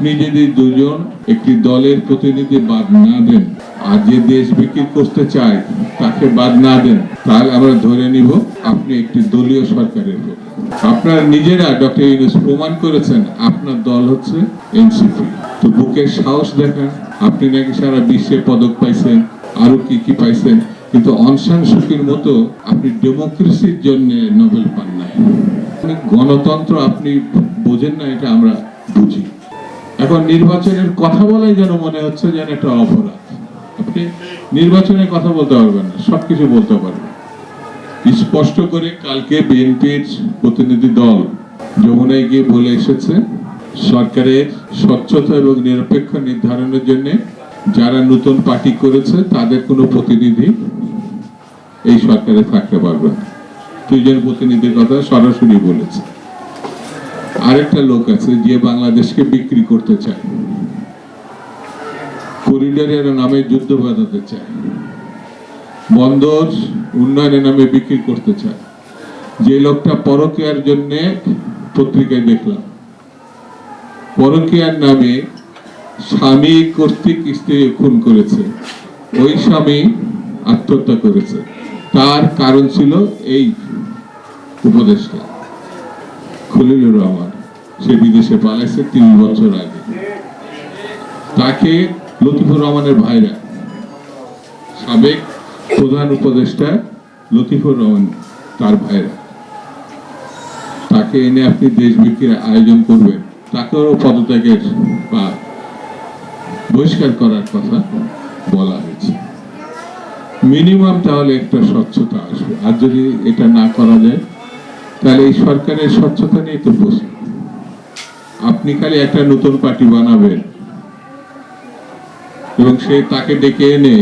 আপনি যদি দুজন একটি দলের প্রতিনিধি বাদ না দেন আর যে দেশ বিক্রি করতে চায় তাকে বাদ না দেন, তাহলে আমরা ধরে নিব আপনি একটি দলীয় সরকারের আপনারা নিজেরা ডক্টর ইউনুস প্রমাণ করেছেন, আপনার দল হচ্ছে এনসিপি। তো বুকের সাহস দেখান, আপনি নাকি সারা বিশ্বে পদক পাইছেন, আরও কি কি পাইছেন, কিন্তু অনসান সুখীর মতো আপনি ডেমোক্রেসির জন্য নোবেল পান নাই। গণতন্ত্র আপনি বোঝেন না, এটা আমরা বুঝি। এখন নির্বাচনের কথা বলাই যেন মনে হচ্ছে যেন একটা অপরাধ। নির্বাচনের কথা বলতে পারবেন না, সবকিছু বলতে পারবেন। স্পষ্ট করে কালকে বিএনপির প্রতিনিধি দল যমুনায় গিয়ে বলে এসেছে, সরকারের স্বচ্ছতা এবং নিরপেক্ষ নির্ধারণের জন্য যারা নতুন পার্টি করেছে, তাদের কোনো প্রতিনিধি এই সরকারে থাকতে পারবে না। দুইজন প্রতিনিধির কথা সরাসরি বলেছে। আরেকটা লোক আছে যে বাংলাদেশকে বিক্রি করতে চায়। করিডোরের নামে যুদ্ধ বাঁধাতে চায়। বন্দর উন্নয়নের নামে বিক্রি করতে চায়। যে লোকটা পরকীয়ার জন্য পত্রিকায় দেখলাম। পরকীয়ার নামে স্বামী কর্তৃক স্ত্রী খুন করেছে। ওই স্বামী আত্মহত্যা করেছে। তার কারণ ছিল এই উপদেশটা। খলিলুর রহমান। সে বিদেশে পালাইছে তিন বছর আগে। তাকে লতিফুর রহমানের ভাইরা, সাবেক প্রধান উপদেষ্টা লতিফুর রহমান, তার ভাইরা, তাকে এনে আপনি দেশ বিক্রির আয়োজন করবেন। তাকেও পদত্যাগের বা বহিষ্কার করার কথা বলা হয়েছে। মিনিমাম তাহলে একটা স্বচ্ছতা আসবে। আর যদি এটা না করা যায়, তাহলে এই সরকারের স্বচ্ছতা নিয়ে তো প্রশ্ন। আপনি খালি একটা নতুন পার্টি বানাবেন। এবং সে তাকে ডেকে এনে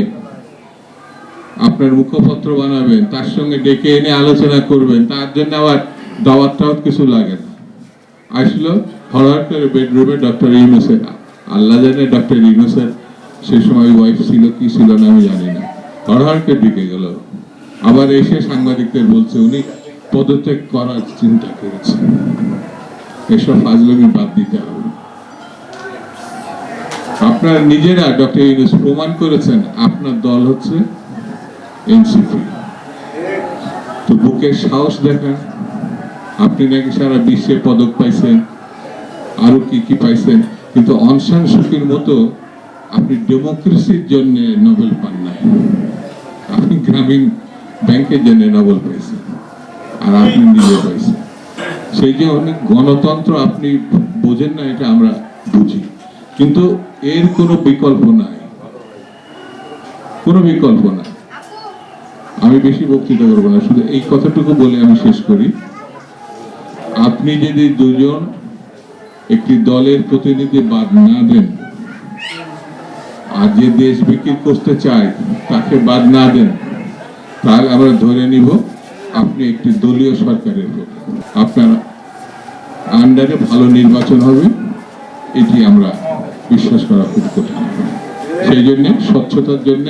আপনার মুখপত্র বানাবেন, তার সঙ্গে ডেকে এনে আলোচনা করবেন, তার জন্য আবার দাওয়াত টাওয়াত কিছু লাগে না। আসলো হঠাৎ করে বেডরুমে ডক্টর ইউনুসের, আল্লাহ জানে ডক্টর ইউনুসের সে সময় ওয়াইফ ছিল, কি ছিল না আমি জানি না। হঠাৎ করে গেল। আবার এসে সাংবাদিকদের বলছে, উনি পদত্যাগ করার চিন্তা করেছে এসব ফাজলামি বাদ দিতে হবে। আপনারা নিজেরা ডক্টর ইউনুস প্রমাণ করেছেন, আপনার দল হচ্ছে এনসিপি। তো বুকের সাহস দেখান, আপনি নাকি সারা বিশ্বে পদক পাইছেন, আরও কি কি পাইছেন, কিন্তু অনসান সুখীর মতো আপনি ডেমোক্রেসির জন্য নোবেল পান নাই। আপনি গ্রামীণ ব্যাংকের জন্য নোবেল পাইছেন, আর আপনি নিজে পাইছেন। সেই যে অনেক গণতন্ত্র আপনি বোঝেন না, এটা আমরা বুঝি। কিন্তু এর কোনো বিকল্প নাই। কোনো বিকল্প নাই। আমি বেশি বক্তৃতা করব না, শুধু এই কথাটুকু বলে আমি শেষ করি। আপনি যদি দুজন একটি দলের প্রতিনিধি বাদ না দেন, আর যে দেশ বিক্রি করতে চায়, তাকে বাদ না দেন, তাহলে আমরা ধরে নিব আপনি একটি দলীয় সরকারের আপনার আন্ডারে ভালো নির্বাচন হবে, এটি আমরা বিশ্বাস করা খুব কঠিন। সেই জন্য, স্বচ্ছতার জন্য,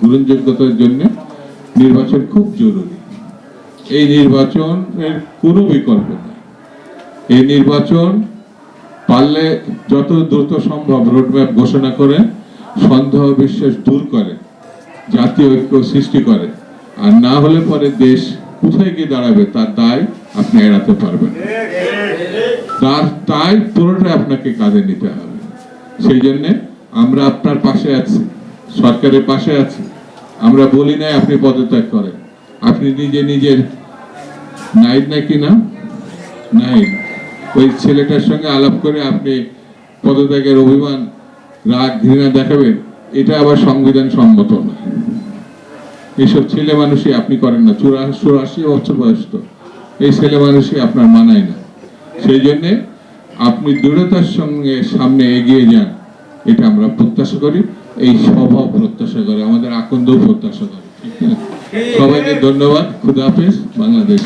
গ্রহণযোগ্যতার জন্য নির্বাচন খুব জরুরি। এই নির্বাচনের কোনো বিকল্প নেই। এই নির্বাচন পারলে যত দ্রুত সম্ভব রোডম্যাপ ঘোষণা করে, সন্দেহ, বিশ্বাস দূর করে, জাতীয় ঐক্য সৃষ্টি করে, আর না হলে পরে দেশ কোথায় গিয়ে দাঁড়াবে? তার দায় আপনি এড়াতে পারবেন। তার তাই পুরোটা আপনাকে কাঁধে নিতে হবে। সেই জন্য আমরা আপনার পাশে আছি, সরকারের পাশে আছি। আমরা বলি নাই আপনি পদত্যাগ করেন। আপনি নিজে নিজের নাইট নাকি না? নাই। ওই ছেলেটার সঙ্গে আলাপ করে আপনি পদত্যাগের অভিমান, রাগ, ঘৃণা দেখাবেন, এটা আবার সংবিধান সম্মত না এইসব ছেলে মানুষই আপনি করেন না। চুরাশি বছর বয়স তো। এই ছেলে মানুষই আপনার মানায় না। সেই জন্যে আপনি দৃঢ়তার সঙ্গে সামনে এগিয়ে যান। এটা আমরা প্রত্যাশা করি। এই সভাও প্রত্যাশা করে। আমাদের আকন্দও প্রত্যাশা করে। সবাইকে ধন্যবাদ। খুদাহাফেজ বাংলাদেশ।